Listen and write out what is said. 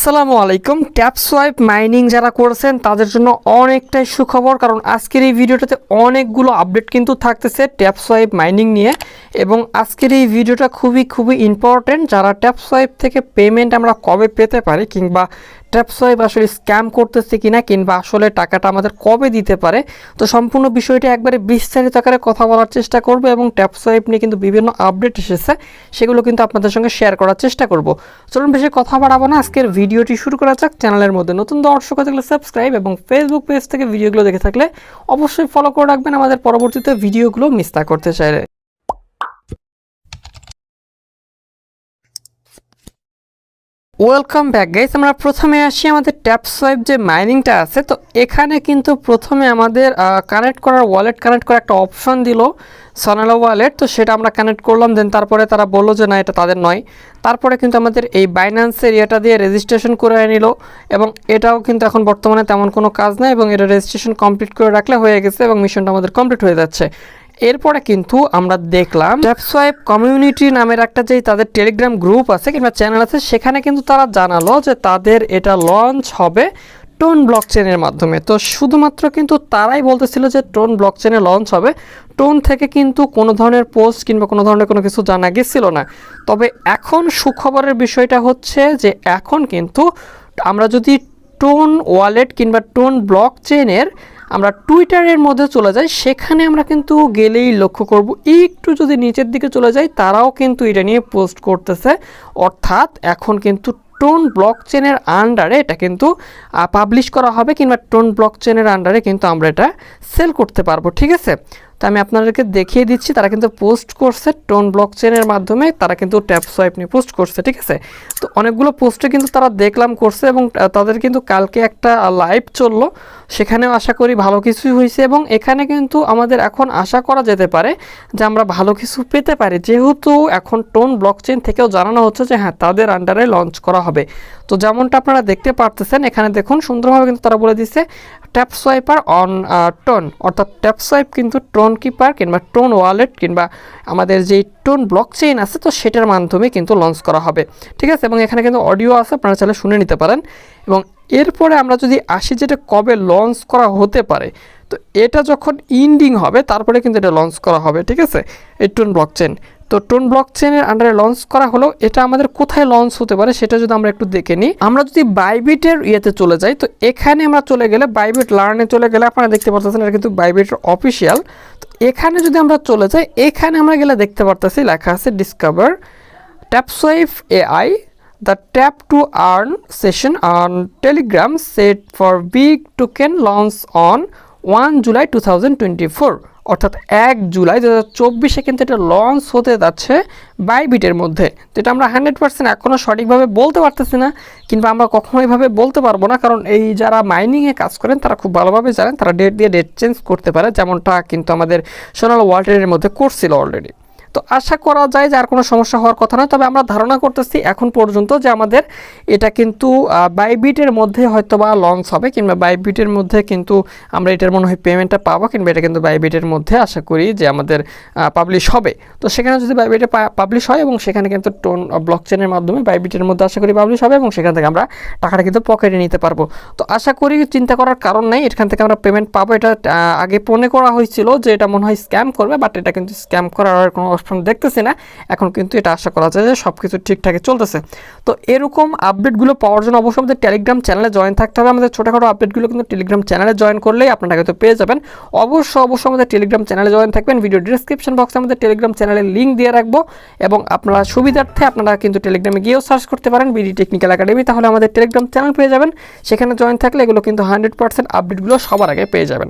আসসালামু আলাইকুম। Tap swipe mining যারা করছেন, তাদের জন্য অনেকটাই সুখবর, কারণ আজকের এই ভিডিওটাতে অনেকগুলো আপডেট কিন্তু থাকতেছে ট্যাপ সোয়াইপ মাইনিং নিয়ে। এবং আজকের এই ভিডিওটা খুবই খুবই ইম্পর্টেন্ট যারা ট্যাপ সোয়াইপ থেকে পেমেন্ট আমরা কবে পেতে পারি কিংবা ট্যাপ সোয়াইপ আসলে স্ক্যাম করতেছে কিনা কিংবা আসলে টাকাটা আমাদের কবে দিতে পারে? তো সম্পূর্ণ বিষয়টা একবারে বিস্তারিত আকারে কথা বলার চেষ্টা করব এবং ট্যাপ সোয়াইপ নিয়ে কিন্তু বিভিন্ন আপডেট এসেছে, সেগুলো কিন্তু আপনাদের সঙ্গে শেয়ার করার চেষ্টা করব। চলুন বেশি কথা বাড়াবো না, আজকের ভিডিওটি শুরু করা যাক। চ্যানেলের মধ্যে নতুন দর্শক থাকলে সাবস্ক্রাইব এবং ফেসবুক পেজ থেকে ভিডিওগুলো দেখে থাকলে অবশ্যই ফলো করে রাখবেন। আমাদের পরবর্তীতে ভিডিওগুলো মিস না করতে চাইলে। ওয়েলকাম ব্যাক গাইস আমরা প্রথমে আসি আমাদের ট্যাপ সোয়াইপ যে মাইনিংটা আছে, তো এখানে কিন্তু প্রথমে আমাদের কানেক্ট করার ওয়ালেট কানেক্ট করার একটা অপশন দিল সনালা ওয়ালেট তো সেটা আমরা কানেক্ট করলাম দেন তারপরে তারা বলল যে না, এটা তাদের নয়। তারপরে কিন্তু আমাদের এই বাইন্যান্সের ইয়েটা দিয়ে রেজিস্ট্রেশন করে নিল, এবং এটাও কিন্তু এখন বর্তমানে তেমন কোনো কাজ নেই, এবং এটা রেজিস্ট্রেশন কমপ্লিট করে রাখলে হয়ে গেছে, এবং মিশনটা আমাদের কমপ্লিট হয়ে যাচ্ছে। এরপরে কিন্তু আমরা দেখলাম ট্যাপসোয়াইপ কমিউনিটি নামের একটা যে তাদের টেলিগ্রাম গ্রুপ আছে কিংবা চ্যানেল আছে, সেখানে কিন্তু তারা জানালো যে তাদের এটা লঞ্চ হবে টোন ব্লক চেনের মাধ্যমে। তো শুধুমাত্র কিন্তু তারাই বলতেছিল যে টোন ব্লক চেনে লঞ্চ হবে। টোন থেকে কিন্তু কোনো ধরনের পোস্ট কিংবা কোনো ধরনের কোনো কিছু জানা গেছিল না। তবে এখন সুখবরের বিষয়টা হচ্ছে যে এখন কিন্তু আমরা যদি টোন ওয়ালেট কিংবা টোন ব্লক চেনের আমরা টুইটারের মধ্যে চলে যাই, সেখানে আমরা কিন্তু গেলেই লক্ষ্য করব, একটু যদি নিচের দিকে চলে যাই, তারাও কিন্তু এটা নিয়ে পোস্ট করতেছে। অর্থাৎ এখন কিন্তু টোন ব্লক চেনের আন্ডারে এটা কিন্তু পাবলিশ করা হবে কিংবা টোন ব্লক চেনের আন্ডারে কিন্তু আমরা এটা সেল করতে পারব, ঠিক আছে? তো আমি আপনাদেরকে দেখিয়ে দিচ্ছি, তারা কিন্তু পোস্ট করছে টোন ব্লক চেনের মাধ্যমে, তারা কিন্তু ট্যাপ সোয়াইপ নিয়ে পোস্ট করছে, ঠিক আছে? তো অনেকগুলো পোস্টে কিন্তু তারা দেখলাম করছে এবং তাদের কিন্তু কালকে একটা লাইভ চলল, সেখানেও আশা করি ভালো কিছুই হয়েছে এবং এখানে কিন্তু আমাদের এখন আশা করা যেতে পারে যে আমরা ভালো কিছু পেতে পারি। যেহেতু এখন টোন ব্লক চেন থেকেও জানানো হচ্ছে যে হ্যাঁ তাদের আন্ডারে লঞ্চ করা হবে। তো যেমনটা আপনারা দেখতে পারতেছেন, এখানে দেখুন সুন্দরভাবে কিন্তু তারা বলে দিচ্ছে ট্যাপ সোয়াইপার অন টোন, অর্থাৎ ট্যাপ সোয়াইপ কিন্তু টোন কিপার কিংবা টোন ওয়ালেট কিংবা আমাদের যে টোন ব্লক চেইন আছে, তো সেটার মাধ্যমে কিন্তু লঞ্চ করা হবে। ঠিক আছে? এবং এখানে কিন্তু অডিও আছে, আপনারা চাইলে শুনে নিতে পারেন। এবং এরপরে আমরা যদি আসি যেটা কবে লঞ্চ করা হতে পারে, তো এটা যখন ইন্ডিং হবে, তারপরে কিন্তু এটা লঞ্চ করা হবে। ঠিক আছে? এই টোন ব্লক চেন তো টোন ব্লক চেনের আন্ডারে লঞ্চ করা হলো। এটা আমাদের কোথায় লঞ্চ হতে পারে সেটা যদি আমরা একটু দেখে নিই। আমরা যদি বাইবিটের ইয়েতে চলে যাই, তো এখানে আমরা চলে গেলে বাইবিট লার্নে চলে গেলে আপনারা দেখতে পাচ্ছেন এটা কিন্তু বাইবিটের অফিসিয়াল। তো এখানে যদি আমরা চলে যাই, এখানে আমরা গেলে দেখতে পারতেছি লেখা আছে discover tap swipe AI the tap to earn session on Telegram set for big token launch on one July to অর্থাৎ এক জুলাই দু হাজার চব্বিশে কিন্তু এটা লঞ্চ হতে যাচ্ছে বাইবিটের মধ্যে। তো এটা আমরা হান্ড্রেড পার্সেন্ট এখনও সঠিকভাবে বলতে পারতেছি না, কিংবা আমরা কখনো এইভাবে বলতে পারব না, কারণ এই যারা মাইনিংয়ে কাজ করেন, তারা খুব ভালোভাবে জানেন, তারা ডেট দিয়ে ডেট চেঞ্জ করতে পারে, যেমনটা কিন্তু আমাদের সোনাল ওয়ার্ল্ডের মধ্যে করছিল অলরেডি তো আশা করা যায় যে আর কোনো সমস্যা হওয়ার কথা নয়। তবে আমরা ধারণা করতেছি এখন পর্যন্ত যে আমাদের এটা কিন্তু বাইবিটের মধ্যে হয়তো বা লঞ্চ হবে কিংবা বাইবিটের মধ্যে কিন্তু আমরা এটার মনে হয় পেমেন্টটা পাবো কিংবা এটা কিন্তু বাইবিটের মধ্যে আশা করি যে আমাদের পাবলিশ হবে। তো সেখানে যদি বাইবিটে পাবলিশ হয় এবং সেখানে কিন্তু টোন ব্লক চেনের মাধ্যমে বাইবিটের মধ্যে আশা করি পাবলিশ হবে এবং সেখান থেকে আমরা টাকাটা কিন্তু পকেটে নিতে পারব। তো আশা করি চিন্তা করার কারণ নেই, এখান থেকে আমরা পেমেন্ট পাবো। এটা আগে মনে করা হয়েছিল যে এটা মনে হয় স্ক্যাম করবে বাট এটা কিন্তু স্ক্যাম করার কোনো অপশন দেখতেছি না, এখন কিন্তু এটা আশা করা যায় যে সব কিছু ঠিকঠাকই চলতেছে। তো এরকম আপডেটগুলো পাওয়ার জন্য অবশ্যই আমাদের টেলিগ্রাম চ্যানেলে জয়েন থাকতে হবে। আমাদের ছোটোখাটো আপডেটগুলো কিন্তু টেলিগ্রাম চ্যানেলে জয়েন করলেই আপনারা কিন্তু পেয়ে যাবেন। অবশ্যই অবশ্যই আমাদের টেলিগ্রাম চ্যানেলে জয়েন থাকবেন। ভিডিও ডিসক্রিপশন বক্সে আমাদের টেলিগ্রাম চ্যানেলের লিঙ্ক দিয়ে রাখব এবং আপনারা সুবিধার্থে আপনারা কিন্তু টেলিগ্রামে গিয়েও সার্চ করতে পারেন বিডি টেকনিক্যাল একাডেমি তাহলে আমাদের টেলিগ্রাম চ্যানেল পেয়ে যাবেন। সেখানে জয়েন থাকলে এগুলো কিন্তু হান্ড্রেড পার্সেন্ট আপডেটগুলো সবার আগে পেয়ে যাবেন।